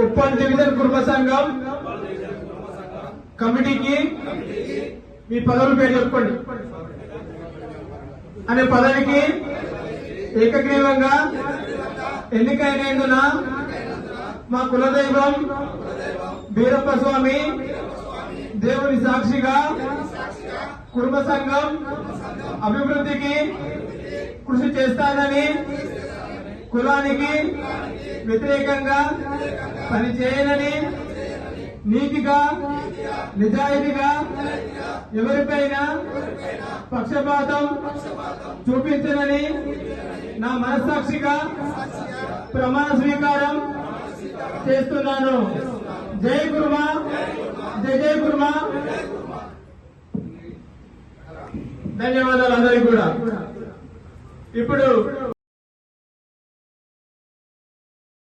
కుటుంబ సంఘం కమిటీకి మీ పదవులు పేరు చెప్పండి అనే పదవికి ఏకగ్రీవంగా ఎన్నికైనందున మా కులదైవం బీరప్ప స్వామి దేవుని సాక్షిగా కుటుంబ సంఘం అభివృద్ధికి కృషి చేస్తానని కులానికి వ్యతిరేకంగా పనిచేయనని నీతిగా నిజాయితీగా ఎవరిపైన పక్షపాతం చూపించనని నా మనస్సాక్షిగా ప్రమాణ స్వీకారం చేస్తున్నాను. జై గురుమా జై జై గురుమా ధన్యవాదాలు అందరికీ కూడా. ఇప్పుడు